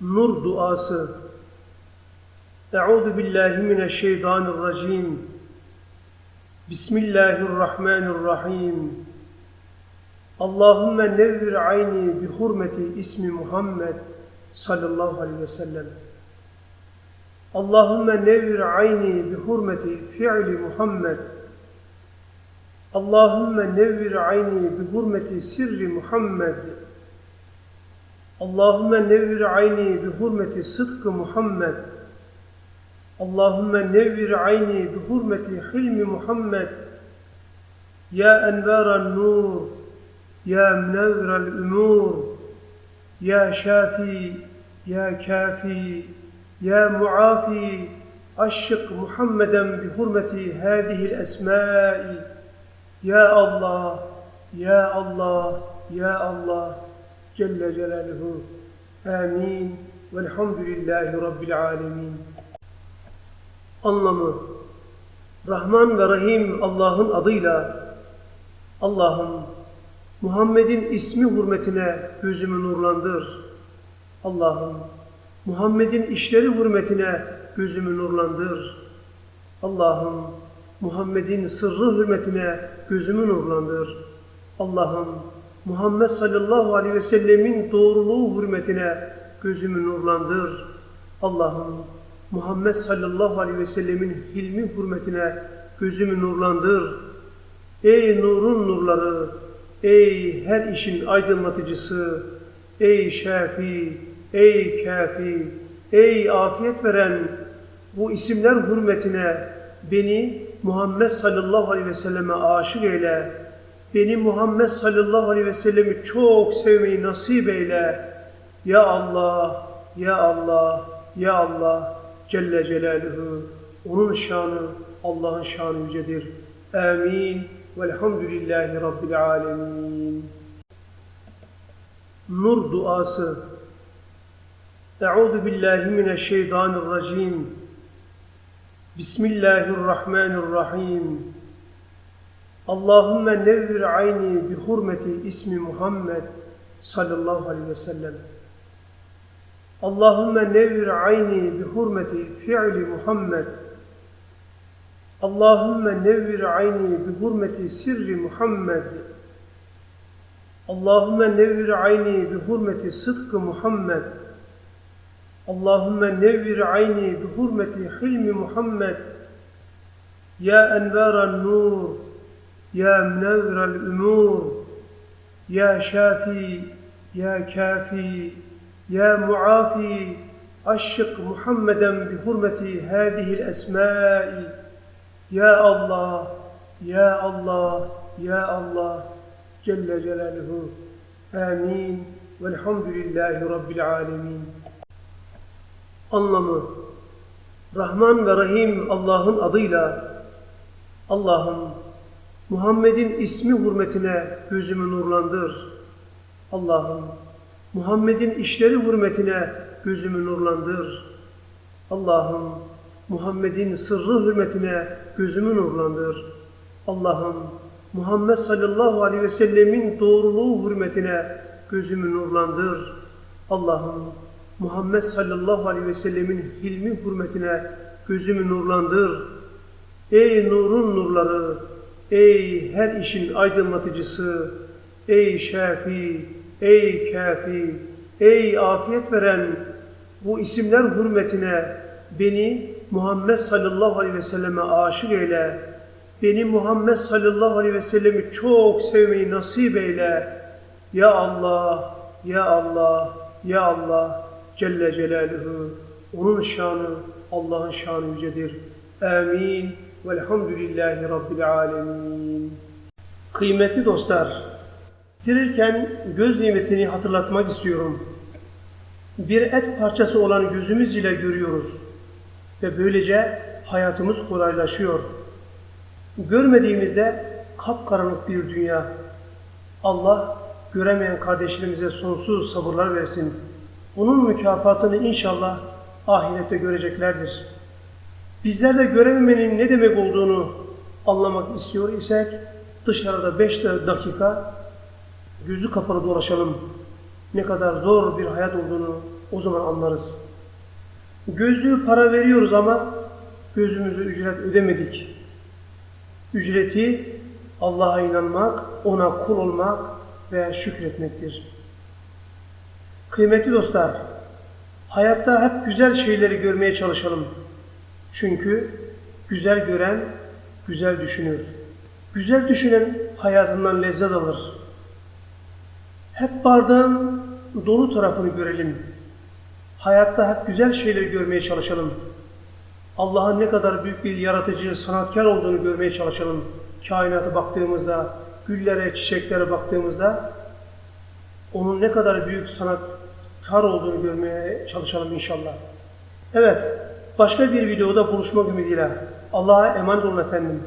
Nur duası. Euzu billahi mineşşeytanirracim. Bismillahirrahmanirrahim. Allahümme nevvir ayni bi hurmeti ismi Muhammed sallallahu aleyhi ve sellem. Allahümme nevvir ayni bi hurmeti fi'li Muhammed. Allahümme nevvir ayni bi hurmeti sirri Muhammed. Allahümme nevvir ayni bi hurmeti sıdkı Muhammed. Allahümme nevvir ayni bi hurmeti hilmi Muhammed. Ya envaran nur, ya münevverel umur, ya şafi, ya kafi, ya muafi, aşık Muhammeden bi hurmeti hâzihil esmâi. Ya Allah, Ya Allah, Ya Allah, Celle Celaluhu. Amin. Velhamdülillahi Rabbil Alemin. Anlamı Rahman ve Rahim Allah'ın adıyla Allah'ım Muhammed'in ismi hürmetine gözümü nurlandır. Allah'ım Muhammed'in işleri hürmetine gözümü nurlandır. Allah'ım Muhammed'in sırrı hürmetine gözümü nurlandır. Allah'ım Muhammed sallallahu aleyhi ve sellemin doğruluğu hürmetine gözümü nurlandır. Allah'ım Muhammed sallallahu aleyhi ve sellemin hilmi hürmetine gözümü nurlandır. Ey nurun nurları, ey her işin aydınlatıcısı, ey şafi, ey kafi, ey afiyet veren bu isimler hürmetine beni Muhammed sallallahu aleyhi ve selleme aşık eyle. Beni Muhammed sallallahu aleyhi ve sellemi çok sevmeyi nasip eyle. Ya Allah, Ya Allah, Ya Allah Celle Celaluhu. Onun şanı Allah'ın şanı yücedir. Amin. Velhamdülillahi Rabbil alemin. Nur duası. Euzu billahi mineşşeytanirracim. Bismillahirrahmanirrahim. Allahümme nevvir ayni bi hurmeti ismi Muhammed sallallahu aleyhi ve sellem. Allahümme nevvir ayni bi hurmeti fi'li Muhammed. Allahümme nevvir ayni bi hurmeti sirri Muhammed. Allahümme nevvir ayni bi hurmeti sıdkı Muhammed. Allahümme nevvir ayni bi hurmeti hilmi Muhammed. Ya envaran nur, münevverel umur, ya şafi, ya kafi, ya muafi, aşık Muhammeden bi hurmeti hâzihil esmâi. Ya Allah, Ya Allah, Ya Allah, Celle Celaluhu. Amin. Velhamdülillahi Rabbil alemin. Anlamı Rahman ve Rahim Allah'ın adıyla Allah'ım Muhammed'in ismi hürmetine gözümü nurlandır. Allah'ım Muhammed'in işleri hürmetine gözümü nurlandır. Allah'ım Muhammed'in sırrı hürmetine gözümü nurlandır. Allah'ım Muhammed sallallahu aleyhi ve sellemin doğruluğu hürmetine gözümü nurlandır. Allah'ım Muhammed sallallahu aleyhi ve sellemin hilmi hürmetine gözümü nurlandır. Ey nurun nurları, ey her işin aydınlatıcısı, ey şafi, ey kafi, ey afiyet veren bu isimler hürmetine beni Muhammed sallallahu aleyhi ve selleme aşık eyle. Beni Muhammed sallallahu aleyhi ve sellemi çok sevmeyi nasip eyle. Ya Allah, Ya Allah, Ya Allah Celle Celaluhu. Onun şanı Allah'ın şanı yücedir. Amin. Velhamdülillahi Rabbil alemin. Kıymetli dostlar, bitirirken göz nimetini hatırlatmak istiyorum. Bir et parçası olan gözümüz ile görüyoruz ve böylece hayatımız kolaylaşıyor. Görmediğimizde kapkaranlık bir dünya. Allah göremeyen kardeşlerimize sonsuz sabırlar versin. Bunun mükafatını inşallah ahirette göreceklerdir. Bizler de görememenin ne demek olduğunu anlamak istiyor isek dışarıda beş dakika gözü kapalı dolaşalım. Ne kadar zor bir hayat olduğunu O zaman anlarız. Gözlüğü para veriyoruz ama gözümüzü ücret ödemedik. Ücreti Allah'a inanmak, ona kul olmak ve şükretmektir. Kıymetli dostlar, hayatta hep güzel şeyleri görmeye çalışalım. Çünkü güzel gören güzel düşünür. Güzel düşünen hayatından lezzet alır. Hep bardağın dolu tarafını görelim. Hayatta hep güzel şeyleri görmeye çalışalım. Allah'ın ne kadar büyük bir yaratıcı, sanatkar olduğunu görmeye çalışalım. Kainata baktığımızda, güllere, çiçeklere baktığımızda onun ne kadar büyük sanatkar olduğunu görmeye çalışalım inşallah. Evet, başka bir videoda buluşmak ümidiyle. Allah'a emanet olun efendim.